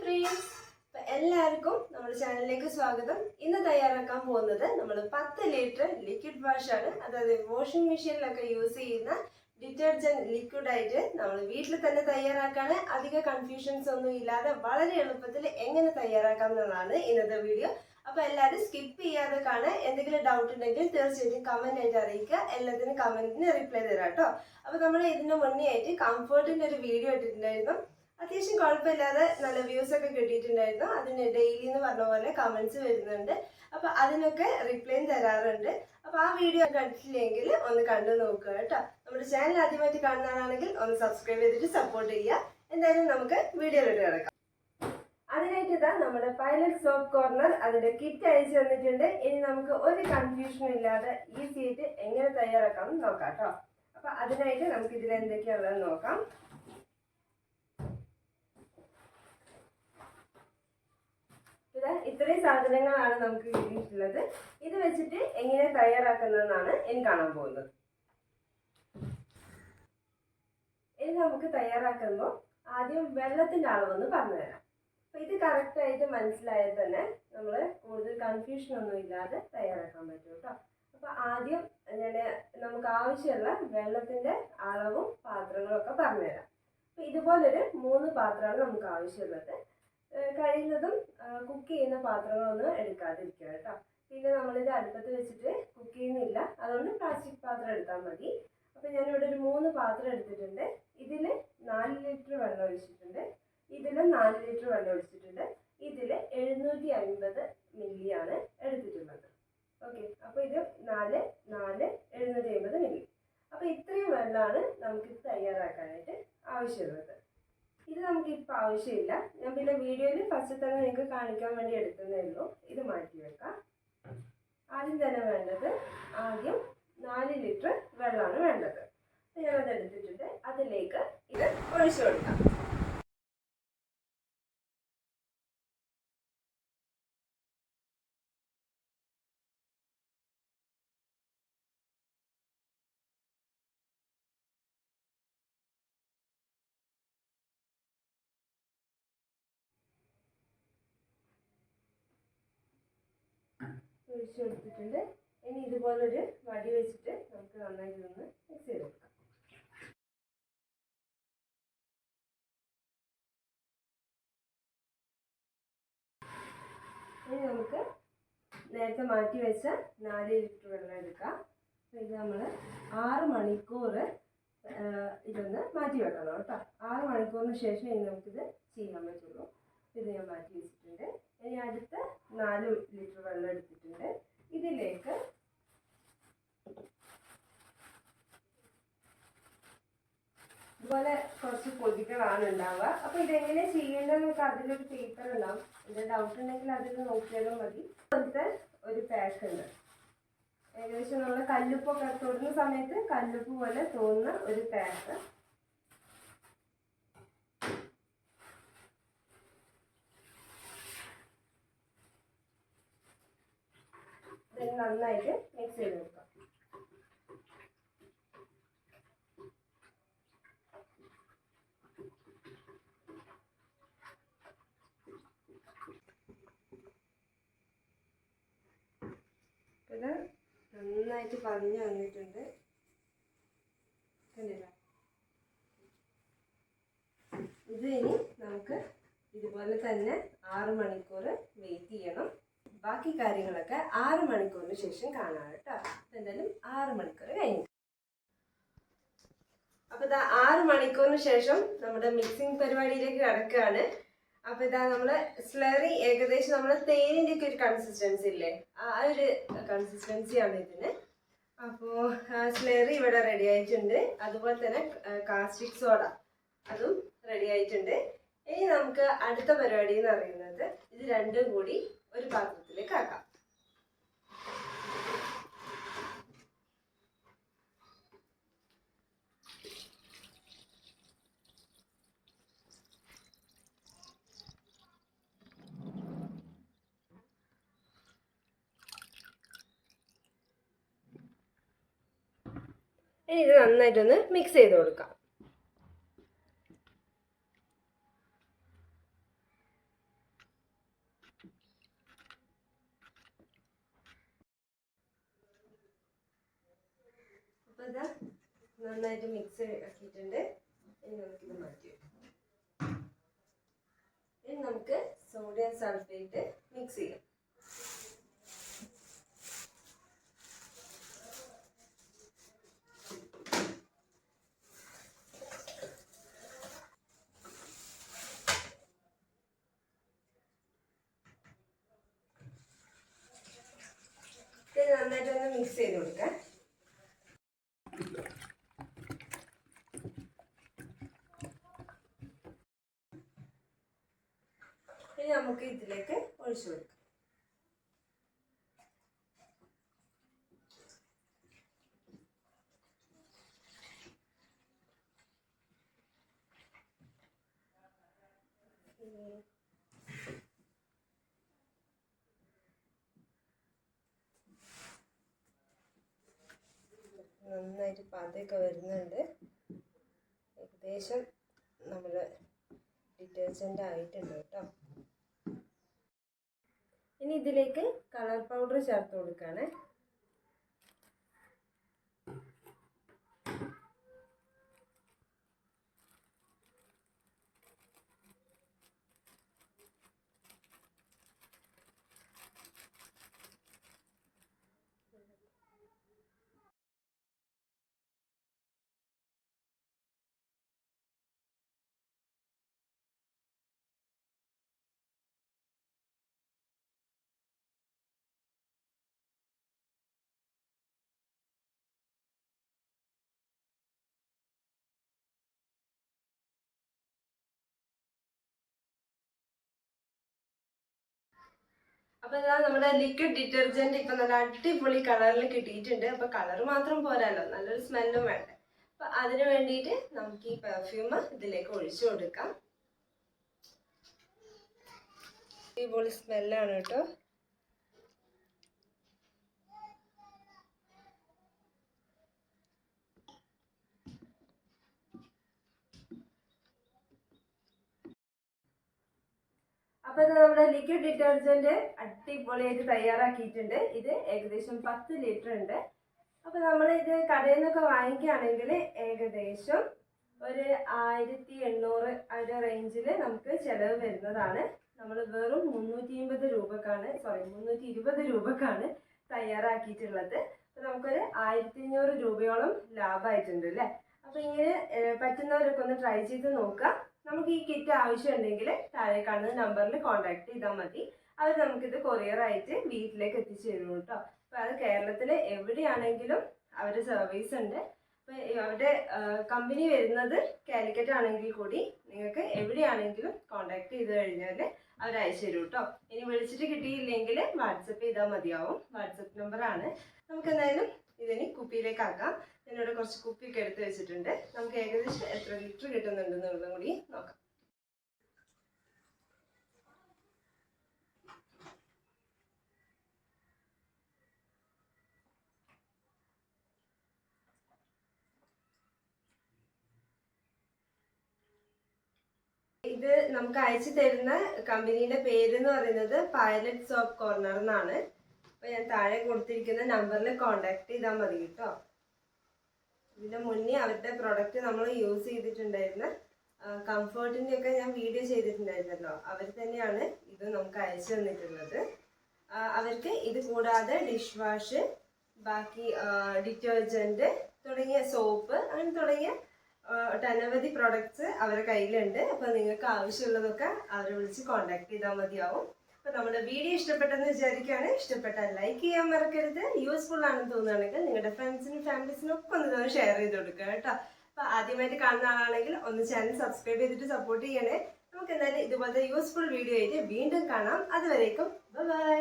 Friends എല്ലാവർക്കും നമ്മുടെ ചാനലിലേക്ക് സ്വാഗതം. ഇന്ന് തയ്യാറാക്കാൻ പോകുന്നത് നമ്മൾ പത്ത് ലിറ്റർ ലിക്വിഡ് വാഷ് ആണ്. അതായത് വാഷിംഗ് മെഷീനിലൊക്കെ യൂസ് ചെയ്യുന്ന ഡിറ്റർജന്റ് ലിക്വിഡ് ആയിട്ട് നമ്മൾ വീട്ടിൽ തന്നെ തയ്യാറാക്കാണ് അധിക കൺഫ്യൂഷൻസ് ഒന്നും ഇല്ലാതെ വളരെ എളുപ്പത്തിൽ എങ്ങനെ തയ്യാറാക്കാം എന്നുള്ളതാണ് ഇന്നത്തെ വീഡിയോ അപ്പൊ എല്ലാവരും സ്കിപ്പ് ചെയ്യാതെ കാണാൻ എന്തെങ്കിലും ഡൗട്ട് ഉണ്ടെങ്കിൽ തീർച്ചയായിട്ടും കമന്റ് ആയിട്ട് അറിയിക്കുക. എല്ലാത്തിനും കമന്റിന് റിപ്ലൈ തരാം കേട്ടോ അപ്പൊ നമ്മൾ ഇതിന് മുന്നേ ആയിട്ട് കംഫർട്ടിന്റെ ഒരു വീഡിയോ ഇട്ടിട്ടുണ്ടായിരുന്നു. അത്യാവശ്യം കുഴപ്പമില്ലാതെ നല്ല വ്യൂസ് ഒക്കെ കിട്ടിയിട്ടുണ്ടായിരുന്നു. അതിന് ഡെയിലി എന്ന് പറഞ്ഞ പോലെ കമൻസ് വരുന്നുണ്ട്. അപ്പൊ അതിനൊക്കെ റിപ്ലൈ തരാറുണ്ട്. അപ്പൊ ആ വീഡിയോ കണ്ടിട്ടില്ലെങ്കിൽ ഒന്ന് കണ്ടു നോക്കുക കേട്ടോ. നമ്മുടെ ചാനൽ ആദ്യമായിട്ട് കാണുന്നതാണെങ്കിൽ ഒന്ന് സബ്സ്ക്രൈബ് ചെയ്തിട്ട് സപ്പോർട്ട് ചെയ്യുക. എന്തായാലും നമുക്ക് വീഡിയോയിലോട്ട് കിടക്കാം. അതിനായിട്ട് ഇതാ നമ്മുടെ പൈലറ്റ് സോപ്പ് കോർണർ അതിന്റെ കിറ്റ് അയച്ചു തന്നിട്ടുണ്ട്. ഇനി നമുക്ക് ഒരു കൺഫ്യൂഷനും ഇല്ലാതെ ഈസി ആയിട്ട് എങ്ങനെ തയ്യാറാക്കാം എന്ന് നോക്കാം കേട്ടോ. അപ്പൊ അതിനായിട്ട് നമുക്ക് ഇതിൽ എന്തൊക്കെയാണെന്ന് നോക്കാം. ഇത് ഇത്രയും സാധനങ്ങളാണ് നമുക്ക് കിട്ടിയിട്ടുള്ളത് ഇത് വെച്ചിട്ട് എങ്ങനെ തയ്യാറാക്കുന്നതെന്നാണ് ഇനി കാണാൻ പോകുന്നത്. ഇനി നമുക്ക് തയ്യാറാക്കുമ്പോൾ ആദ്യം വെള്ളത്തിന്റെ അളവൊന്ന് പറഞ്ഞുതരാം അപ്പൊ ഇത് കറക്റ്റ് ആയിട്ട് മനസ്സിലായാൽ തന്നെ നമ്മൾ കൂടുതൽ കൺഫ്യൂഷൻ ഒന്നും ഇല്ലാതെ തയ്യാറാക്കാൻ പറ്റും കേട്ടോ. അപ്പൊ ആദ്യം ഞാൻ നമുക്ക് ആവശ്യമുള്ള വെള്ളത്തിന്റെ അളവും പാത്രങ്ങളും ഒക്കെ പറഞ്ഞുതരാം അപ്പോൾ ഇതുപോലൊരു മൂന്ന് പാത്രമാണ് നമുക്ക് ആവശ്യമുള്ളത്. കഴിയുന്നതും കുക്ക് ചെയ്യുന്ന പാത്രങ്ങളൊന്നും എടുക്കാതിരിക്കുക കേട്ടോ. പിന്നെ നമ്മളിത് അടുപ്പത്ത് വെച്ചിട്ട് കുക്ക് ചെയ്യുന്നില്ല. അതുകൊണ്ട് പ്ലാസ്റ്റിക് പാത്രം എടുത്താൽ മതി. അപ്പം ഞാനിവിടെ ഒരു മൂന്ന് പാത്രം എടുത്തിട്ടുണ്ട്. ഇതിൽ നാല് ലിറ്റർ വെള്ളം ഒഴിച്ചിട്ടുണ്ട്. ഇതിൽ നാല് ലിറ്റർ വെള്ളം ഒഴിച്ചിട്ടുണ്ട്. ഇതിൽ എഴുന്നൂറ്റി അൻപത് മില്ലിയാണ് എടുത്തിട്ടുള്ളത്. ഓക്കെ അപ്പോൾ ഇത് നാല് നാല് എഴുന്നൂറ്റി അൻപത് മില്ലി അപ്പോൾ ഇത്രയും വെള്ളമാണ് നമുക്ക് തയ്യാറാക്കാനായിട്ട് ആവശ്യമുള്ളത്. ഇത് നമുക്ക് ഇപ്പം ആവശ്യമില്ല. ഞാൻ പിന്നെ വീഡിയോയിൽ ഫസ്റ്റ് തന്നെ നിങ്ങൾക്ക് കാണിക്കാൻ വേണ്ടി എടുത്തതേ ഉള്ളൂ. ഇത് മാറ്റി വെക്കാം. ആദ്യം തന്നെ വേണ്ടത് ആദ്യം നാല് ലിറ്റർ വെള്ളമാണ് വേണ്ടത്. ഞാനത് എടുത്തിട്ടുണ്ട്. അതിലേക്ക് ഇത് ഒഴിച്ചു കൊടുക്കാം. ഒഴിച്ചു കൊടുത്തിട്ടുണ്ട് ഇനി ഇതുപോലൊരു വടി വെച്ചിട്ട് നമുക്ക് നന്നായി ഒന്ന് മിക്സ് ചെയ്ത് കൊടുക്കാം. ഇനി നമുക്ക് നേരത്തെ മാറ്റി വെച്ച നാല് ലിറ്റർ വെള്ളം എടുക്കാം. ഇത് നമ്മൾ ആറ് മണിക്കൂർ ഇതൊന്ന് മാറ്റി വെക്കണം കേട്ടോ. ആറ് മണിക്കൂറിന് ശേഷം ഇനി നമുക്കിത് ചെയ്യാൻ പറ്റുള്ളൂ. ഇത് ഞാൻ മാറ്റി വെച്ചിട്ടുണ്ട്. ഇനി അടുത്ത നാല് ലിറ്റർ വെള്ളം എടുത്തിട്ടുണ്ട് ഇതിലേക്ക് ഇതുപോലെ കുറച്ച് പൊതികളാണ് ഉണ്ടാവുക. അപ്പോൾ ഇതെങ്ങനെ ചെയ്യേണ്ടതെന്നൊക്കെ അതിലൊരു പേപ്പർ ഉണ്ടാവും. എന്റെ ഡൗട്ട് ഉണ്ടെങ്കിൽ അതിൽ നോക്കിയാലും മതി. അതുപോലത്തെ ഒരു പാക്ക് ഉണ്ട്. ഏകദേശം നമ്മൾ കല്ലുപ്പൊക്കെ തൊടുന്ന സമയത്ത് കല്ലുപ്പ് പോലെ തോന്നുന്ന ഒരു പാക്ക് നന്നായിട്ട് മിക്സ് ചെയ്ത് കൊടുക്കാം ഇത് നന്നായിട്ട് പറഞ്ഞു വന്നിട്ടുണ്ട് കണ്ടില്ല. ഇത് ഇനി നമുക്ക് ഇതുപോലെ തന്നെ ആറ് മണിക്കൂർ വെയിറ്റ് ചെയ്യണം. ബാക്കി കാര്യങ്ങളൊക്കെ ആറ് മണിക്കൂറിന് ശേഷം കാണാം കേട്ടോ. എന്തായാലും ആറ് മണിക്കൂർ കഴിഞ്ഞു. അപ്പൊ ഇതാ ആറ് മണിക്കൂറിന് ശേഷം നമ്മുടെ മിക്സിംഗ് പരിപാടിയിലേക്ക് കിടക്കുകയാണ്. അപ്പൊ ഇതാ നമ്മൾ സ്ലറി ഏകദേശം നമ്മളെ തേനിന്റെ ഒക്കെ ഒരു കൺസിസ്റ്റൻസി ഇല്ലേ? ആ ഒരു കൺസിസ്റ്റൻസിയാണ് ഇതിന്. അപ്പോ സ്ലറി ഇവിടെ റെഡി ആയിട്ടുണ്ട്. അതുപോലെ തന്നെ കാസ്റ്റിക് സോഡ അതും റെഡി ആയിട്ടുണ്ട്. ഇനി നമുക്ക് അടുത്ത പരിപാടി എന്ന് പറയുന്നത് ഇത് രണ്ടും കൂടി ഒരു പാത്രത്തിലേക്ക് ആക്കാം. ഇനി ഇത് നന്നായിട്ടൊന്ന് മിക്സ് ചെയ്ത് കൊടുക്കാം. അപ്പോൾ നന്നായിട്ട് മിക്സ് ആക്കിയിട്ടുണ്ട്. ഇനി നമുക്കിത് മാറ്റി വെക്കാം. ഇനി നമുക്ക് സോഡിയം സൾഫേറ്റ് മിക്സ് ചെയ്യാം. മിക്സ് ചെയ്ത് കൊടുക്കാം ഇനി നമുക്ക് ഇതിലേക്ക് ഒഴിച്ചു കൊടുക്കാം ഉം. നന്നായിട്ട് പതയൊക്കെ വരുന്നുണ്ട്. ഏകദേശം നമ്മൾ ഡിറ്റർജന്റ് ആയിട്ടുണ്ട് കേട്ടോ. ഇനി ഇതിലേക്ക് കളർ പൗഡർ ചേർത്ത് കൊടുക്കുകയാണ്. അപ്പൊ ഇതാ നമ്മുടെ ലിക്വിഡ് ഡിറ്റർജന്റ് ഇപ്പൊ നല്ല അടിപൊളി കളറിൽ കിട്ടിയിട്ടുണ്ട്. അപ്പൊ കളർ മാത്രം പോരാല്ലോ നല്ലൊരു സ്മെല്ലും വേണ്ടേ. അപ്പൊ അതിനു വേണ്ടിയിട്ട് നമുക്ക് ഈ പെർഫ്യൂം ഇതിലേക്ക് ഒഴിച്ചു കൊടുക്കാം. അടിപൊളി സ്മെല്ലാണ് കേട്ടോ. അപ്പൊ നമ്മുടെ ലിക്വിഡ് ഡിറ്റർജന്റ് അടിപൊളിയായിട്ട് തയ്യാറാക്കിയിട്ടുണ്ട്. ഇത് ഏകദേശം പത്ത് ലിറ്റർ ഉണ്ട്. അപ്പൊ നമ്മൾ ഇത് കടയിൽ നിന്നൊക്കെ വാങ്ങിക്കുകയാണെങ്കിൽ ഏകദേശം ഒരു ആയിരത്തി എണ്ണൂറ് ആ ഒരു റേഞ്ചിൽ നമുക്ക് ചിലവ് വരുന്നതാണ്. നമ്മൾ വെറും മുന്നൂറ്റി അമ്പത് രൂപക്കാണ് സോറി മുന്നൂറ്റി ഇരുപത് രൂപക്കാണ് തയ്യാറാക്കിയിട്ടുള്ളത്. അപ്പൊ നമുക്കൊരു ആയിരത്തി അഞ്ഞൂറ് രൂപയോളം ലാഭമായിട്ടുണ്ട് അല്ലേ? അപ്പൊ ഇങ്ങനെ പറ്റുന്നവരൊക്കെ ഒന്ന് ട്രൈ ചെയ്ത് നോക്കുക. നമുക്ക് ഈ കിറ്റ് ആവശ്യമുണ്ടെങ്കിൽ താഴെ കാണുന്ന നമ്പറിൽ കോൺടാക്ട് ചെയ്താൽ മതി. അവർ നമുക്കിത് കൊറിയർ ആയിട്ട് വീട്ടിലേക്ക് എത്തിച്ചു തരും കേട്ടോ. അപ്പോൾ അത് കേരളത്തിൽ എവിടെയാണെങ്കിലും അവർ സർവീസ് ഉണ്ട്. അപ്പോൾ അവരുടെ കമ്പനി വരുന്നത് കാലിക്കറ്റ് ആണെങ്കിൽ കൂടി നിങ്ങൾക്ക് എവിടെയാണെങ്കിലും കോൺടാക്ട് ചെയ്ത് കഴിഞ്ഞാൽ അവർ അയച്ചു തരും കേട്ടോ. ഇനി വിളിച്ചിട്ട് കിട്ടിയില്ലെങ്കിൽ വാട്സപ്പ് ചെയ്താൽ മതിയാവും. വാട്സപ്പ് നമ്പറാണ് നമുക്ക് എന്തായാലും ഇതിനി കുപ്പിയിലേക്ക് ആക്കാം ഞാനിവിടെ കുറച്ച് കുപ്പിയൊക്കെ എടുത്ത് വെച്ചിട്ടുണ്ട്. നമുക്ക് ഏകദേശം എത്ര ലിറ്റർ കിട്ടുന്നുണ്ടെന്നുള്ളതും കൂടി നോക്കാം. ഇത് നമുക്ക് അയച്ചു തരുന്ന കമ്പനിയുടെ പേര് എന്ന് പറയുന്നത് പൈലറ്റ് സോപ്പ് കോർണർ എന്നാണ്. അപ്പൊ ഞാൻ താഴെ കൊടുത്തിരിക്കുന്ന നമ്പറിൽ കോണ്ടാക്ട് ചെയ്താൽ മതി കേട്ടോ. ഇതിന് മുന്നേ അവരുടെ പ്രൊഡക്റ്റ് നമ്മൾ യൂസ് ചെയ്തിട്ടുണ്ടായിരുന്ന കംഫേർട്ടിന്റെയൊക്കെ ഞാൻ വീഡിയോ ചെയ്തിട്ടുണ്ടായിരുന്നല്ലോ. അവർ തന്നെയാണ് ഇത് നമുക്ക് അയച്ചു തന്നിട്ടുള്ളത്. അവർക്ക് ഇത് കൂടാതെ ഡിഷ് വാഷ് ബാക്കി ഡിറ്റർജന്റ് തുടങ്ങിയ സോപ്പ് അങ്ങനെ തുടങ്ങിയ ഒട്ടനവധി പ്രൊഡക്ട്സ് അവരുടെ കയ്യിലുണ്ട്. അപ്പോൾ നിങ്ങൾക്ക് ആവശ്യമുള്ളതൊക്കെ അവരെ വിളിച്ച് കോൺടാക്ട് ചെയ്താൽ മതിയാവും. അപ്പോൾ നമ്മുടെ വീഡിയോ ഇഷ്ടപ്പെട്ടെന്ന് വിചാരിക്കുകയാണ്. ഇഷ്ടപ്പെട്ടാൽ ലൈക്ക് ചെയ്യാൻ മറക്കരുത്. യൂസ്ഫുൾ ആണെന്ന് തോന്നുകയാണെങ്കിൽ നിങ്ങളുടെ ഫ്രണ്ട്സിനും ഫാമിലീസിനും ഒക്കെ ഒന്ന് ഷെയർ ചെയ്ത് കൊടുക്കുക കേട്ടോ. അപ്പോൾ ആദ്യമായിട്ട് കാണുന്ന ആളാണെങ്കിൽ ഒന്ന് ചാനൽ സബ്സ്ക്രൈബ് ചെയ്തിട്ട് സപ്പോർട്ട് ചെയ്യണേ. നമുക്ക് എന്തായാലും ഇതുപോലത്തെ യൂസ്ഫുൾ വീഡിയോ ആയിട്ട് വീണ്ടും കാണാം. അതുവരേക്കും ബൈ